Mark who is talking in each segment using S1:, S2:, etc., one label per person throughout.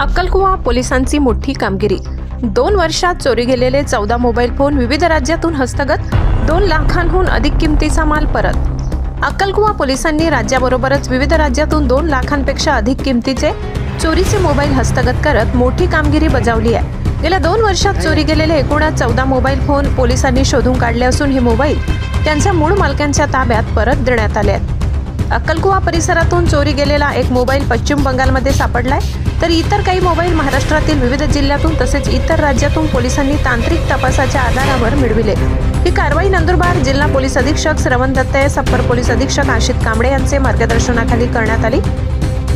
S1: अक्कलकुवा पोलिसांची मोठी कामगिरी. दोन वर्षात चोरी गेलेले चौदा मोबाईल फोन विविध राज्यातून हस्तगत दोन लाखांहून अधिक किमतीचा माल परत. अक्कलकुवा पोलिसांनी राज्याबरोबरच विविध राज्यातून दोन लाखांपेक्षा अधिक किमतीचे चोरीचे मोबाईल हस्तगत करत मोठी कामगिरी बजावली आहे. गेल्या दोन वर्षात चोरी गेलेले एकूणच चौदा मोबाईल फोन पोलिसांनी शोधून काढले असून हे मोबाईल त्यांच्या मूळ मालकांच्या ताब्यात परत देण्यात आले आहेत. अक्कलकुवा परिसरातून चोरी गेलेला एक मोबाईल पश्चिम बंगालमध्ये सापडलाय. तर इतर काही मोबाईल महाराष्ट्रातील विविध जिल्ह्यातून तसेच इतर राज्यातून पोलिसांनी तांत्रिक तपासाच्या आधारावर मिळविले. ही कारवाई नंदुरबार जिल्हा पोलीस अधीक्षक श्रवण दत्ते सप्पर पोलीस अधीक्षक आशित कांबळे यांचे मार्गदर्शनाखाली करण्यात आली.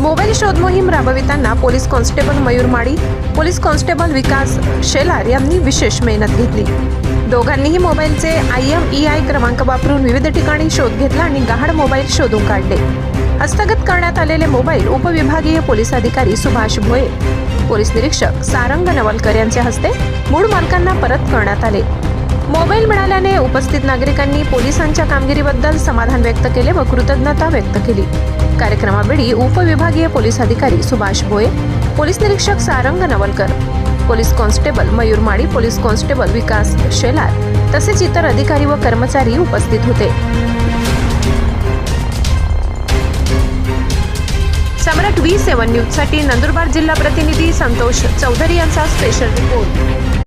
S1: मोबाईल शोध मोहीम राबविताना police constable Mayur Mali police constable Vikas Shelar यांनी विशेष मेहनत घेतली. दोघांनीही मोबाईलचे आय एम ई आय क्रमांक वापरून विविध ठिकाणी शोध घेतला आणि गहाड मोबाईल शोधून काढले. हस्तगत करण्यात आलेले मोबाईल उपविभागीय पोलीस अधिकारी सुभाष भोये पोलीस निरीक्षक सारंग नवलकर यांच्या हस्ते मूळ मालकांना परत करण्यात आले. मोबाईल मिळाल्याने उपस्थित नागरिकांनी पोलिसांच्या कामगिरीबद्दल समाधान व्यक्त केले व कृतज्ञता व्यक्त केली. कार्यक्रमावेळी उपविभागीय पोलीस अधिकारी सुभाष भोये पोलीस निरीक्षक Sarang Navalkar police constable Mayur Mali police constable Vikas Shelar तसेच इतर अधिकारी व कर्मचारी उपस्थित होते. सम्राट व्ही सेवन न्यूजसाठी नंदुरबार जिल्हा प्रतिनिधी संतोष चौधरी यांचा स्पेशल रिपोर्ट